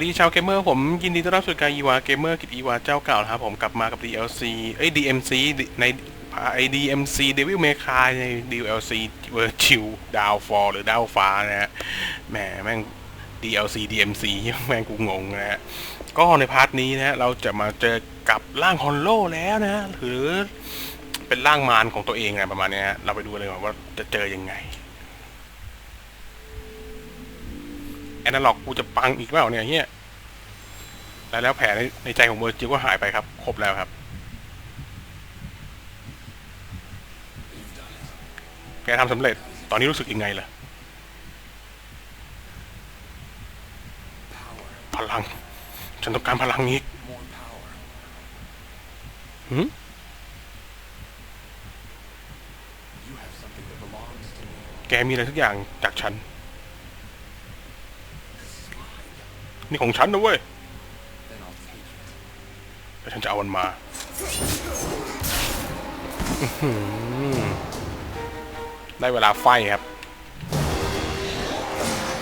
วัสดีชาวเกมเมอร์ผมยินดีต้อนรับสู่การอีวาเกมเมอร์กิจอีวาเจ้าเก่านะครับผมกลับมากับ DLC เอ้ย DMC ในไอ DMC Devil May Cry ใน DLC Virtual Downfall หรือดาวฟ้านะฮะแหมแม่ง DLC DMC แม่งกูงงนะฮะก็ในพาร์ทนี้นะฮะเราจะมาเจอกับร่างฮอนโลแล้วนะหรือเป็นร่างมารของตัวเองอะไรประมาณนี้ฮะเราไปดูเลยว่าจะเจอยังไง แอนาล็อกกูจะปังอีกเปล่าเนี่ยเฮียแล้วแล้วแผลในในใจของเวอร์จิลก็หายไปครับ ครบแล้วครับ แกทำสำเร็จ ตอนนี้รู้สึกยังไงล่ะ พลัง ฉันต้องการพลังอีก more power. หืมแกมีอะไรทุกอย่างจากฉัน นี่ของฉันนะเว้ยแล้วฉันจะเอามันมาได้เวลาไฟครับ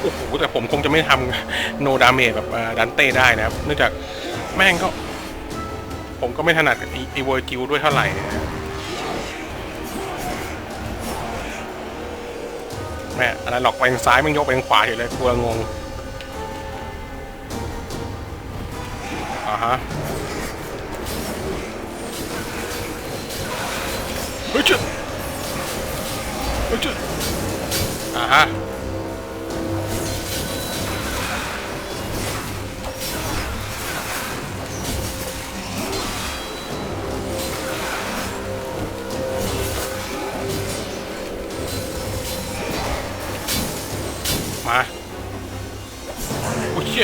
โอ้โห แต่ผมคงจะไม่ทำโนดาเมจแบบดันเต้ได้นะครับ เนื่องจากแม่งก็ ผมก็ไม่ถนัดกับอีเวอร์จิวด้วยเท่าไหร่นะแม่อะไรหลอกไปทางซ้ายมันยกไปทางขวาอยู่เลยกลัวงง อ่าฮะเฮ้ยเจ้า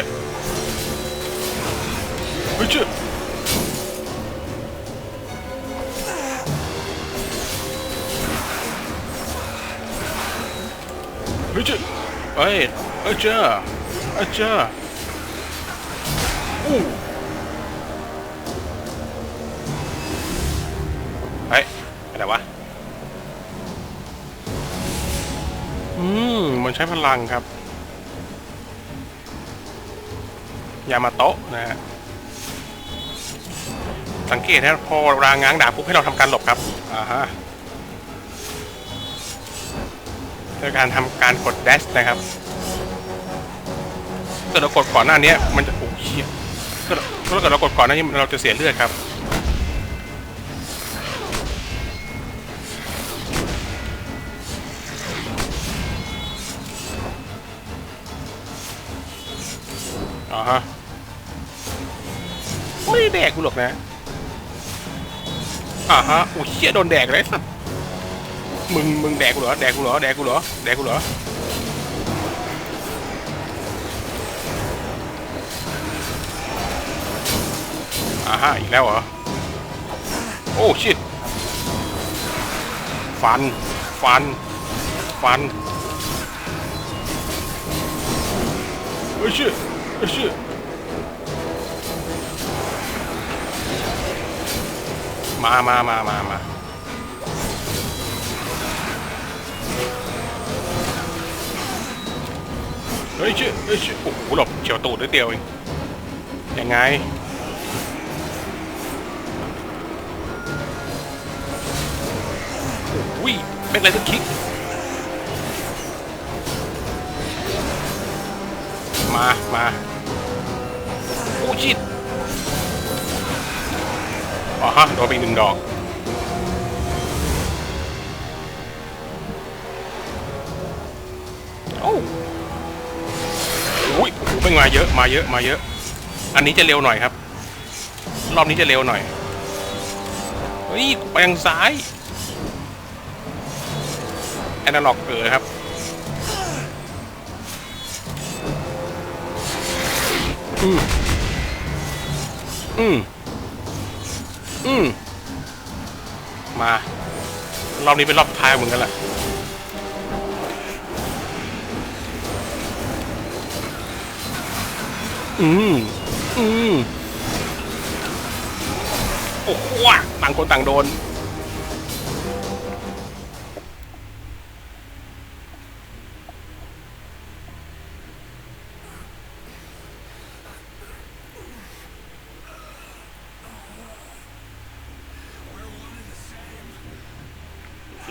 เฮ้ยเจ้าอ่าฮะมาโอ้ยเชี่ยเฮ้ยเจ้าเฮ้ยเจ้าเฮ้ยเฮ้ยเจ้าเฮ้ยเจ้าอู้เฮ้ยอะไรวะอืมมันใช้พลังครับ ยามาโตะนะฮะ สังเกตนะพอรางง้างดาบปุ๊บให้เราทำการหลบครับอ่าฮะโดยการทำการกด dash นะครับถ้าเรากดก่อนหน้านี้มันจะโอ้เชี่ยถ้าเราถ้าเกิดเรากดก่อนหน้านี้เราจะเสียเลือดครับอ่าฮะไม่ได้แดกกูหรอกนะ อ่าฮะโอ้เชี่ยโดนแดกเลยสัสมึงมึงแดกกูเหรอแดกกูเหรอแดกกูเหรอแดกกูเหรออ่าฮะอีกแล้วเหรอโอ้ชิตฟัน ฟัน ฟันเฮ้ยชิเฮ้ยชิ มามามามามาเฮ้ยชื่อเฮ้ยชื่อโอ้โหหลบเฉียวตูดนิดเดียวเองยังไงโอ้ยเป็นอะไรต้องคิกมามาโอ้ชิด อ๋อฮะโดนไปอีกหนึ่งดอกโอ้อุ้ยโอ้โหไม่มาเยอะมาเยอะมาเยอะ อันนี้จะเร็วหน่อยครับ รอบนี้จะเร็วหน่อยเฮ้ยไปทางซ้ายแอนาล็อกเกิดครับอืมอืม อืมมา รอบนี้เป็นรอบท้ายเหมือนกันแหละอืม อืม โอ้โหต่างคนต่างโดน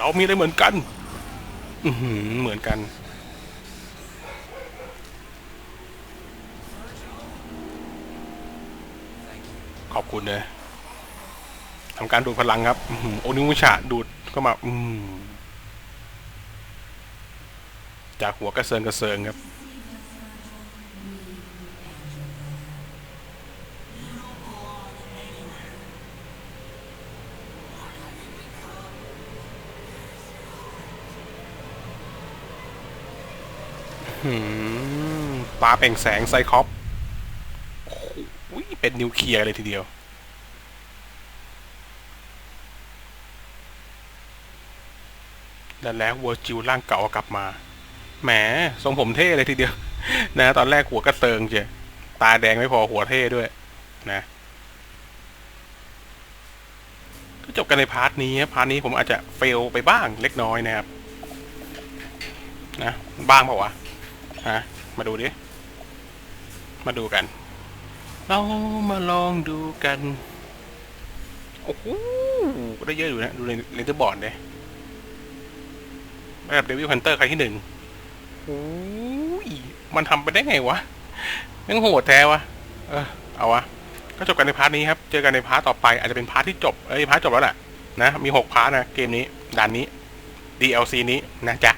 เรามีอะไรเหมือนกัน อือหือเหมือนกัน ขอบคุณนะทำการดูดพลังครับโอนิมุชาดูดเข้ามาอืมจากหัวกระเซิงกระเซิงครับ หืมตาเป่งแสงไซคอปโอ้โหเป็นนิวเคลียร์เลยทีเดียว แล้วแล้ววัวจิวร่างเก่ากลับมา แหม ทรงผมเท่เลยทีเดียว นะ ตอนแรกหัวกระเติงเจตาแดงไม่พอหัวเท่ด้วย นะก็จบกันในพาร์ทนี้พาร์ทนี้ผมอาจจะเฟลไปบ้างเล็กน้อยนะครับ นะ บ้างเปล่าวะ ฮะมาดูดิ มาดูกัน เรามาลองดูกัน โอ้โหได้เยอะอยู่นะ ดูในเลนเตอร์บอร์ดเลยระดับเดวิลฮันเตอร์ใครที่หนึ่งโอ้ยมันทำไปได้ไงวะยังโหดแท้วะ เออ เอาวะ ก็จบกันในพาร์ทนี้ครับ เจอกันในพาร์ทต่อไป อาจจะเป็นพาร์ทที่จบ เอ้ย พาร์ทจบแล้วแหละนะ มีหกพาร์ทนะ เกมนี้ ด่านนี้ DLC นี้นะจ๊ะ